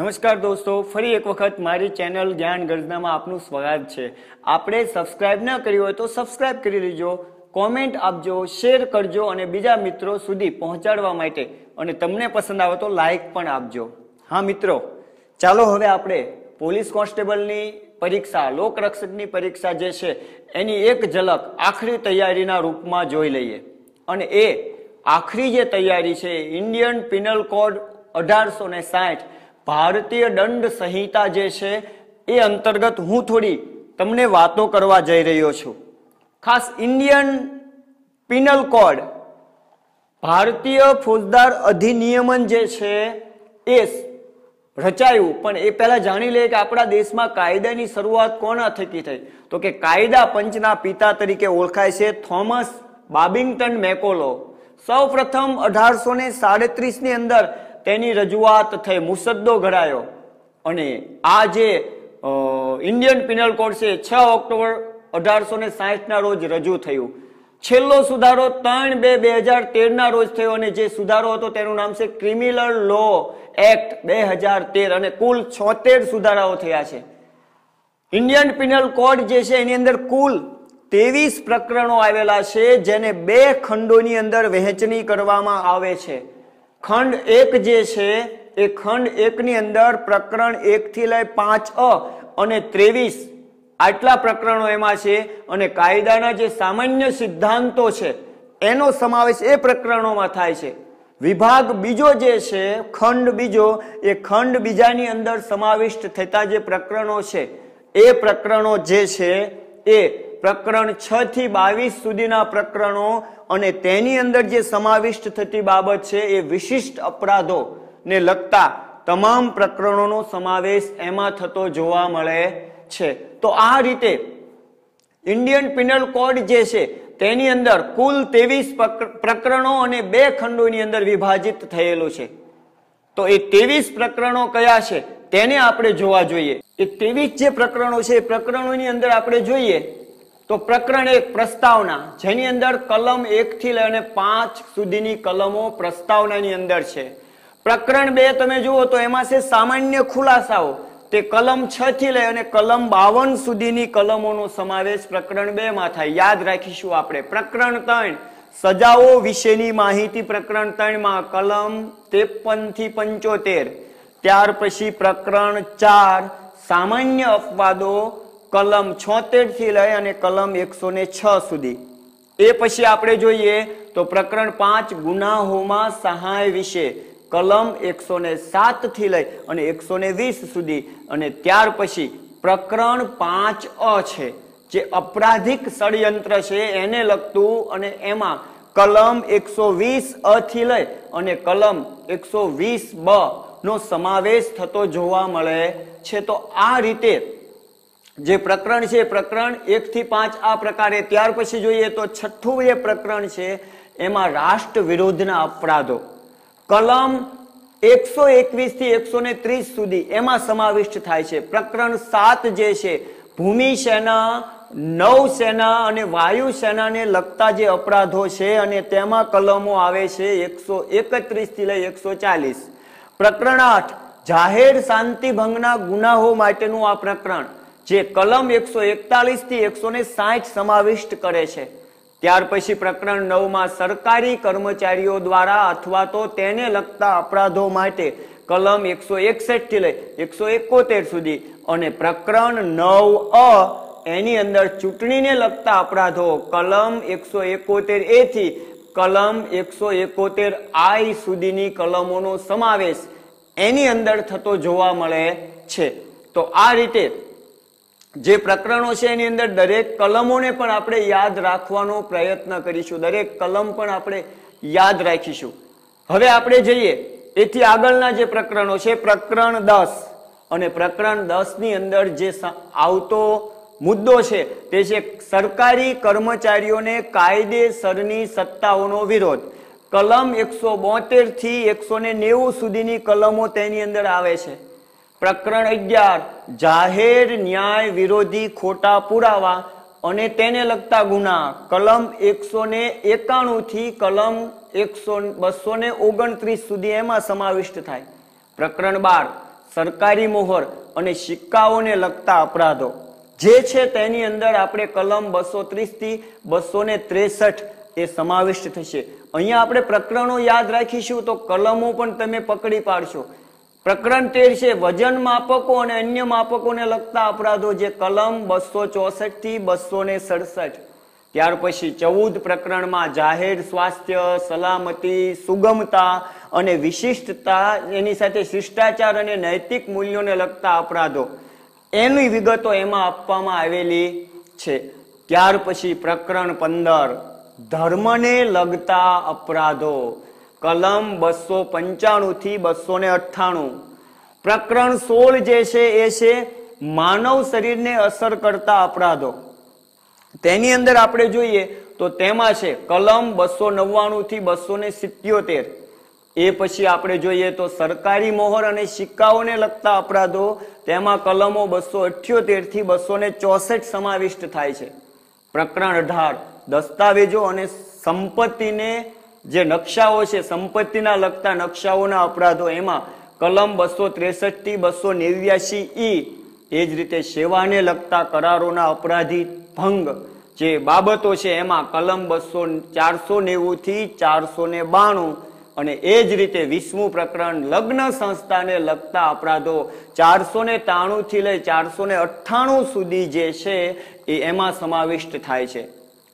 નમસ્કાર દોસ્તો, ફરી એક વખત મારી ચેનલ જ્ઞાન ગર્જનામાં આપનું સ્વાગત છે. આપણે સબસ્ક્રાઇબ ન કર્યું હોય તો સબસ્ક્રાઇબ કરી લેજો, કોમેન્ટ આપજો, શેર કરજો અને બીજા મિત્રો સુધી પહોંચાડવા માટે. અને તમને પસંદ આવે તો લાઈક પણ આપજો. હા, મિત્રો, ચાલો હવે આપણે પોલીસ કોન્સ્ટેબલની પરીક્ષા, લોકરક્ષકની પરીક્ષા જે છે, એની એક ઝલક આખરી તૈયારીના રૂપમાં જોઈ લઈએ. અને એ આખરી જે તૈયારી છે, ઇન્ડિયન પિનલ કોડ અઢારસો ને સાઠ ભારતીય દંડ સંહિતા જે છે, એ અંતર્ગત હું થોડી તમને વાતો કરવા જઈ રહ્યો છું. ખાસ ઇન્ડિયન પિનલ કોડ, ભારતીય ફોજદાર અધિનિયમન જે છે, એ રચાયું. પણ એ પહેલા જાણી લઈએ કે આપણા દેશમાં કાયદાની શરૂઆત કોના થકી થઈ? તો કે કાયદા પંચના પિતા તરીકે ઓળખાય છે થોમસ બાબિંગટન મેકોલો. સૌ પ્રથમ અઢારસો ને સાડત્રીસની અંદર તેની રજૂઆત થઈ, મુસદ્દો ઘડાયો. અને આ જે ઇન્ડિયન પિનલ કોડ છે, છ ઓક્ટોબર અઢારસો ને સાહીઠના રોજ રજૂ થયું. છેલ્લો સુધારો ત્રણ બે બે હજાર તેરના રોજ થયો અને જે સુધારો હતો તેનું નામ છે ક્રિમિનલ લો એક્ટ બે હજાર તેર અને કુલ છોતેર સુધારાઓ થયા છે. ઇન્ડિયન પિનલ કોડ જે છે એની અંદર કુલ ત્રેવીસ પ્રકરણો આવેલા છે, જેને બે ખંડોની અંદર વહેંચણી કરવામાં આવે છે. ખંડ એક જે છે, એ ખંડ એકની અંદર પ્રકરણ એક થી લઈ પાંચ અ અને ત્રેવીસ આટલા પ્રકરણો એમાં છે અને કાયદાના જે સામાન્ય સિદ્ધાંતો છે, એનો સમાવેશ એ પ્રકરણોમાં થાય છે. વિભાગ બીજો જે છે, ખંડ બીજો, એ ખંડ બીજાની અંદર સમાવિષ્ટ થતા જે પ્રકરણો છે, એ પ્રકરણો જે છે, એ પ્રકરણ છ થી બાવીસ સુધીના પ્રકરણો અને તેની અંદર જે સમાવિષ્ટ થતી બાબત છે એ વિશિષ્ટ અપરાધો ને લગતા તમામ પ્રકરણોનો સમાવેશ એમાં થતો જોવા મળે છે. તો આ રીતે ઇન્ડિયન પિનલ કોડ જે છે તેની અંદર કુલ ત્રેવીસ પ્રકરણો અને બે ખંડોની અંદર વિભાજિત થયેલું છે. તો એ ત્રેવીસ પ્રકરણો કયા છે તેને આપણે જોવા જોઈએ. એ ત્રેવીસ જે પ્રકરણો છે એ પ્રકરણોની અંદર આપણે જોઈએ તો પ્રકરણ એક, પ્રસ્તાવના. જેની અંદર કલમ એક થી લઈને પાંચ સુધીની કલમો પ્રસ્તાવનાની અંદર છે. પ્રકરણ બે તમે જુઓ તો એમાં છે સામાન્ય ખુલાસાઓ. તે કલમ છ થી લઈ અને કલમ બાવન સુધીની કલમોનો સમાવેશ પ્રકરણ બે માં થાય. યાદ રાખીશું આપણે. પ્રકરણ ત્રણ, સજાઓ વિશેની માહિતી પ્રકરણ ત્રણમાં કલમ ત્રેપનથી પંચોતેર. ત્યાર પછી પ્રકરણ ચાર, સામાન્ય અપવાદો કલમ છોતેરથી લઈ અને કલમ એકસો છ સુધી. એ પછી આપણે જોઈએ તો પ્રકરણ પાંચ, ગુનાહોમાં સહાય વિશે. કલમ એકસો ને સાતથી લઈ અને એકસો ને વીસ સુધી. અને ત્યાર પછી પ્રકરણ પાંચ અ છે, જે અપરાધિક ષડયંત્ર છે, એને લગતું અને એમાં કલમ એકસો વીસ અ થી લઈ અને કલમ એકસો વીસ બ નો સમાવેશ થતો જોવા મળે છે. તો આ રીતે જે પ્રકરણ છે પ્રકરણ એક થી પાંચ આ પ્રકારે, ત્યાર પછી જોઈએ તો છઠ્ઠું જે પ્રકરણ છે, એમાં રાષ્ટ્ર વિરોધના અપરાધો. કલમ એકસો એકવીસથી એકસો ને ત્રીસ સુધી એમાં સમાવિષ્ટ થાય છે. પ્રકરણ સાત જે છે, ભૂમિ સેના, નૌ સેના અને વાયુ સેનાને લગતા જે અપરાધો છે અને તેમાં કલમો આવે છે એકસો એકત્રીસથી લઈ એકસો ચાલીસ. પ્રકરણ આઠ, જાહેર શાંતિ ભંગના ગુનાહો માટેનું આ પ્રકરણ. જે કલમ એકસો એકતાલીસથી એકસો ને સાઠ સમાવિષ્ટ કરે છે. ત્યાર પછી પ્રકરણ નવમાં સરકારી કર્મચારીઓ દ્વારા અથવા તો તેને લગતા અપરાધો માટે કલમ એકસો એકસઠથી લઈ એકસો એકોતેર સુધી અને પ્રકરણ નવ અ એની અંદર ચૂંટણીને લગતા અપરાધો કલમ એકસો એકોતેર એ થી કલમ એકસો એકોતેર આઈ સુધીની કલમોનો સમાવેશ એની અંદર થતો જોવા મળે છે. તો આ રીતે જે પ્રકરણો છે એની અંદર દરેક કલમોને પણ આપણે યાદ રાખવાનો પ્રયત્ન કરીશું. દરેક કલમ પણ આપણે યાદ રાખીશું. હવે આપણે જઈએ. એથી આગળના જે પ્રકરણો છે, પ્રકરણ દસ. અને પ્રકરણ દસની અંદર જે આવતો મુદ્દો છે, તે છે સરકારી કર્મચારીઓને કાયદેસરની સત્તાઓનો વિરોધ. કલમ એકસો બોતેરથી એકસો નેવું સુધીની કલમો તેની અંદર આવે છે. પ્રકરણ અગિયાર, જાહેર ન્યાય વિરોધી ખોટા પુરાવા અને તેને લગતા ગુના. કલમ એકસો ને એકાણું થી કલમ એકસો બસો ને ઓગણત્રીસ સુધી એમાં સમાવિષ્ટ થાય. પ્રકરણ બાર, સરકારી મોહર અને સિક્કાઓને લગતા અપરાધો. જે છે તેની અંદર આપણે કલમ બસો ત્રીસથી બસો ને ત્રેસઠ એ સમાવિષ્ટ થશે. અહીંયા આપણે પ્રકરણો યાદ રાખીશું તો કલમો પણ તમે પકડી પાડશો. પ્રકરણ તેર છે, વજન માપકો અને અન્ય માપકોને લગતા અપરાધો જે કલમ બસો ચોસઠથી બસો ને સડસઠ. ત્યાર પછી ચૌદ પ્રકરણમાં જાહેર સ્વાસ્થ્ય, સલામતી, સુગમતા અને વિશિષ્ટતા એની સાથે શિષ્ટાચાર અને નૈતિક મૂલ્યોને લગતા અપરાધો. એની વિગતો એમાં આપવામાં આવેલી છે. ત્યાર પછી પ્રકરણ પંદર. ધર્મને લગતા અપરાધો. કલમ બસો પંચાણું થી બસો ને અઠ્ઠાણું. પ્રકરણ સોળ જે છે એ છે માનવ શરીરને અસર કરતા અપરાધો. તેની અંદર આપણે જોઈએ તો તેમાં છે કલમ બસો નવ્વાણું થી બસો ને સિત્યોતેર. એ પછી આપણે જોઈએ તો સરકારી મોહર અને સિક્કાઓને લગતા અપરાધો, તેમાં કલમો બસો અઠ્યોતેરથી બસો ને ચોસઠ સમાવિષ્ટ થાય છે. પ્રકરણ અઢાર, દસ્તાવેજો અને સંપત્તિને જે નકશાઓ છે, સંપત્તિના લગતા નકશાઓના અપરાધો, એમાં કલમ બસો ત્રેસઠ બસો નેવ્યાસી ઈ એ જ રીતે સેવાને લગતા કરારોના અપરાધી ભંગ. જે બાબતો છે, એમાં કલમ બસો ચારસો નેવું થી ચારસો ને બાણું અને એ જ રીતે વીસમું પ્રકરણ લગ્ન સંસ્થાને લગતા અપરાધો ચારસો ને ત્રાણું થી લઈ ચારસો ને અઠ્ઠાણું સુધી જે છે, એ એમાં સમાવિષ્ટ થાય છે.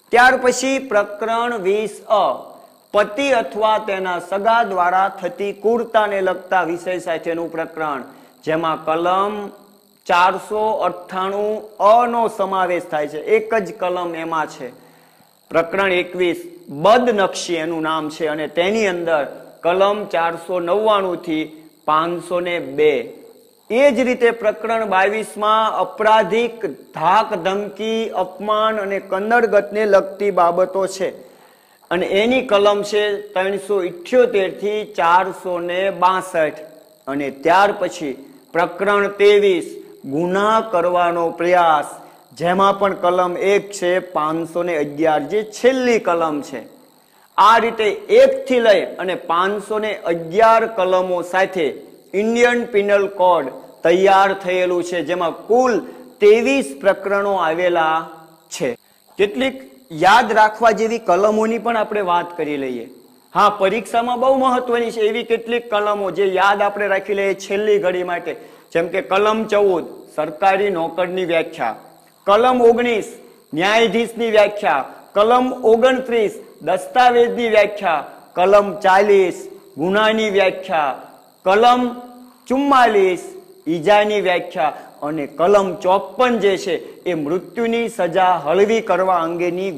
ત્યાર પછી પ્રકરણ વીસ અ પતિ અથવા તેના સગા દ્વારા થતી કુર્તાને લગતા વિષય સાથેનું પ્રકરણ, જેમાં કલમ ચારસો અઠ્ઠાણું અ નો સમાવેશ થાય છે. એક જ કલમ એમાં છે. પ્રકરણ એકવીસ બદનક્ષી એનું નામ છે અને તેની અંદર કલમ ચારસો નવ્વાણું થી પાંચસો ને બે. એ જ રીતે પ્રકરણ બાવીસમાં અપરાધિક ધાક ધમકી અપમાન અને કન્નડગતને લગતી બાબતો છે. અને એની કલમ છે ત્રણસો ઇઠ્યોતેરથી ચારસો ને બાસઠ. અને ત્યાર પછી પ્રકરણ ત્રેવીસ, ગુના કરવાનો પ્રયાસ. જેમાં પણ કલમ એક છે, પાંચસો ને અગિયાર, જે છેલ્લી કલમ છે. આ રીતે એક થી લઈ અને પાંચસો ને અગિયાર કલમો સાથે ઇન્ડિયન પિનલ કોડ તૈયાર થયેલું છે, જેમાં કુલ ત્રેવીસ પ્રકરણો આવેલા છે. કેટલીક યાદ રાખવા જેવી કલમોની પણ આપણે વાત કરી લઈએ. હા, પરીક્ષામાં બહુ મહત્વની છે એવી કેટલીક કલમો જે યાદ આપણે રાખી લઈએ છેલ્લી ઘડી માટે. જેમ કે કલમ ચૌદ, સરકારી નોકરની વ્યાખ્યા. કલમ ઓગણીસ, ન્યાયાધીશની વ્યાખ્યા. કલમ ઓગણત્રીસ, દસ્તાવેજની વ્યાખ્યા. કલમ ચાલીસ, ગુનાની વ્યાખ્યા. કલમ ચુમ્માલીસ, ઈજાની વ્યાખ્યા. અને કલમ ચોપન જે છે એ મૃત્યુની સજા હળવી કરવા અંગેની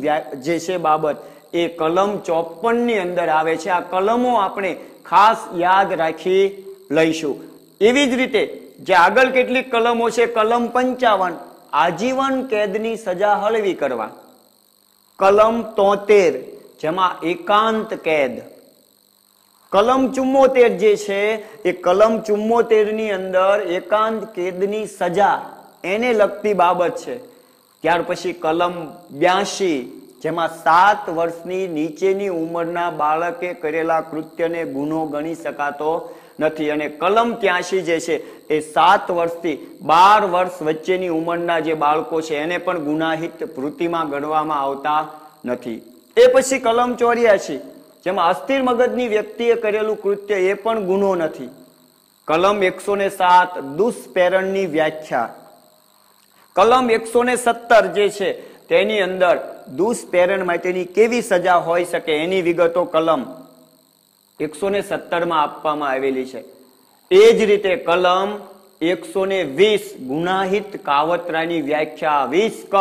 જે છે બાબત, એ કલમ ચોપનની અંદર આવે છે. આ કલમો આપણે ખાસ યાદ રાખી લઈશું. એવી જ રીતે જે આગળ કેટલીક કલમો છે, કલમ પંચાવન, આજીવન કેદની સજા હળવી કરવા. કલમ તોતેર, જેમાં એકાંત કેદ. કલમ ચુમ્મોતેર જે છે, એ કલમ ચુમ્મોતેરની અંદર એકાંત કેદની સજા એને લગતી બાબત છે. ત્યાર પછી કલમ બ્યાસી જેમાં સાત વર્ષની નીચેની ઉંમરના બાળકે કરેલા કૃત્યને ગુનો ગણી શકાતો નથી. અને કલમ ત્યાંશી જે છે, એ સાત વર્ષથી બાર વર્ષ વચ્ચેની ઉંમરના જે બાળકો છે, એને પણ ગુનાહિત વૃત્તિમાં ગણવામાં આવતા નથી. એ પછી કલમ ચોર્યાસી જેમાં અસ્થિર મગજની વ્યક્તિએ કરેલું કૃત્ય એ પણ ગુનો નથી. કલમ એકસો ને સાત, દુષ્પેરણની વ્યાખ્યા. કલમ એકસો ને સત્તર જે છે, તેની અંદર દુષ્પેરણ માટેની કેવી સજા હોઈ શકે એની વિગતો કલમ એકસો ને સત્તરમાં આપવામાં આવેલી છે. એ જ રીતે કલમ એકસો ને વીસ, ગુનાહિત કાવતરાની વ્યાખ્યા વીસ ક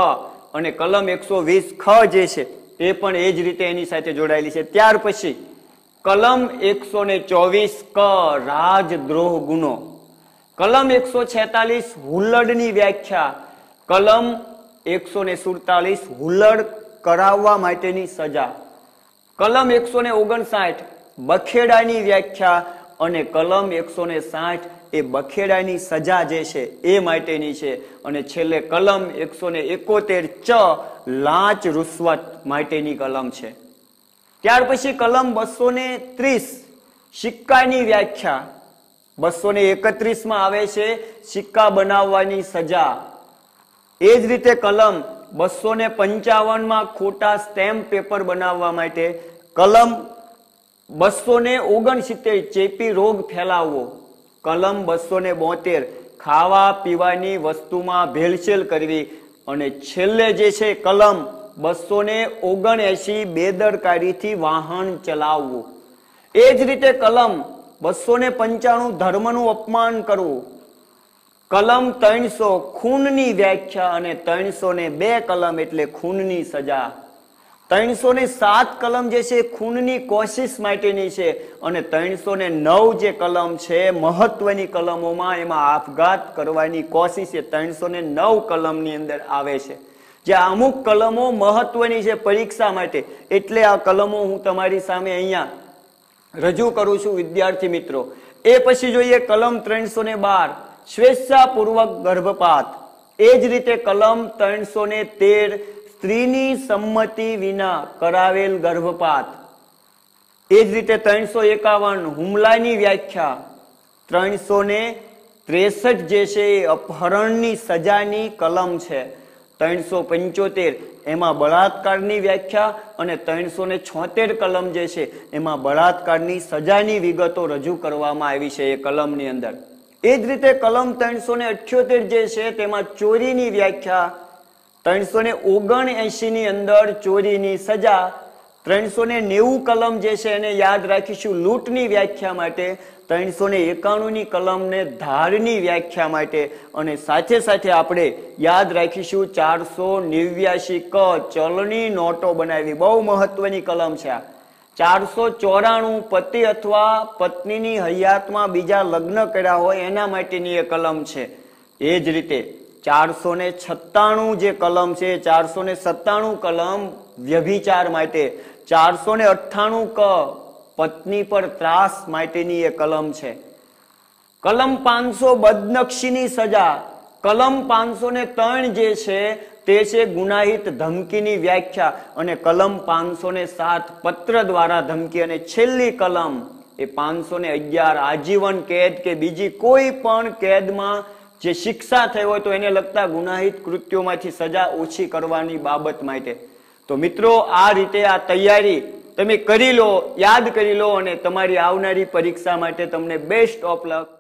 અને કલમ એકસો વીસ ખ જે છે એ પણ એ જ રીતે એની સાથે જોડાયેલી છે. ત્યાર પછી કલમ એકસો ને ચોવીસ ક રાજદ્રોહ ગુનો. કલમ એકસો છેતાલીસ હુલ્લડની વ્યાખ્યા. કલમ એકસો ને સુડતાલીસ હુલ્લડ કરાવવા માટેની સજા. કલમ એકસો ને ઓગણસાઠ બખેડાની વ્યાખ્યા અને કલમ એકસો ને સાઠ એ બખેડાની સજા જે છે એ માટેની છે. અને છેલ્લે કલમ એકસો ને એકોતેર ચ લાંચ રૂશ્વત માટેની કલમ છે. ત્યાર પછી કલમ બસો ને ત્રીસ સિક્કાની વ્યાખ્યા. બસો ને એકત્રીસમાં આવે છે સિક્કા બનાવવાની સજા. એ જ રીતે કલમ બસો ને પંચાવનમાં ખોટા સ્ટેમ્પ પેપર બનાવવા માટે. કલમ બસો ને ઓગણસિત્તેર ચેપી રોગ ફેલાવવો. કલમ બસો ને બોતેર ખાવા પીવાની વસ્તુમાં ભેળસેળ કરવી અને છેલ્લે જે છે કલમ બસો ને ઓગણએસી બેદરકારીથી વાહન ચલાવવું. એ જ રીતે કલમ બસો ને પંચાણું ધર્મનું અપમાન કરવું. કલમ ત્રણસો ખૂનની વ્યાખ્યા અને ત્રણસો ને બે કલમ એટલે ખૂનની સજા. ત્રણસો ને સાત કલમ જે છે ખૂનની કોશિશ માટેની છે અને ત્રણસો ને નવ જે કલમ છે મહત્વની કલમોમાં એમાં આપઘાત કરવાની કોશિશ એ ત્રણસો ને નવ કલમની અંદર આવે છે. જે અમુક કલમો મહત્વની છે પરીક્ષા માટે. એટલે આ કલમો હું તમારી સામે અહીંયા રજૂ કરું છું, વિદ્યાર્થી મિત્રો. એ પછી જોઈએ કલમ ત્રણસો ને બાર સ્વેચ્છાપૂર્વક ગર્ભપાત. એ જ રીતે કલમ ત્રણસો ને તેર સ્ત્રીની સંમતિ વિના કરાવેલ ગર્ભપાત. એ જ રીતે ત્રણસો એકાવન હુમલાની વ્યાખ્યા ત્રણસો ને ત્રેસઠ જે છે એ અપહરણની સજાની કલમ છે. ત્રણસો પંચોતેર, એમાં બળાત્કારની વ્યાખ્યા અને ત્રણસો ને છોતેર કલમ જે છે, એમાં બળાત્કારની સજાની વિગતો રજૂ કરવામાં આવી છે એ કલમની અંદર. એ જ રીતે કલમ ત્રણસો ને અઠ્યોતેર જે છે, તેમાં ચોરીની વ્યાખ્યા ત્રણસો ને ની અંદર ચોરીની સજા ત્રણસો ને નેવું કલમ જે છે એને યાદ રાખીશું લૂંટની વ્યાખ્યા માટે ત્રણસો ને એકાણુંની કલમને ધારની વ્યાખ્યા માટે અને સાથે સાથે આપણે યાદ રાખીશું ચારસો નેવ્યાશી ક ચલણી નોટો બનાવી. બહુ મહત્વની કલમ છે આ. ચારસો ચોરાણું પતિ અથવા પત્નીની હયાતમાં બીજા લગ્ન કર્યા હોય એના માટેની એ કલમ છે. એ જ રીતે ચારસો ને છત્તાણું જે કલમ છે, ચારસો ને સત્તાણું કલમ વ્યભિચાર માટે, ચારસો ને અઠ્ઠાણું ક પત્ની પર ત્રાસ માટેની એ કલમ છે. કલમ પાંચસો બદનક્ષીની સજા, કલમ પાંચસો ને ત્રણ જે છે, તે છે ગુનાહિત ધમકીની વ્યાખ્યા અને કલમ પાંચસો ને સાત પત્ર દ્વારા ધમકી અને છેલ્લી કલમ એ પાંચસો ને અગિયાર આજીવન કેદ કે બીજી કોઈ પણ કેદમાં જે શિક્ષા થઈ હોય તો એને લગતા ગુનાહિત કૃત્યોમાંથી સજા ઓછી કરવાની બાબત માટે. તો મિત્રો, આ રીતે આ તૈયારી તમે કરી લો, યાદ કરી લો અને તમારી આવનારી પરીક્ષા માટે તમને બેસ્ટ ઓફ લક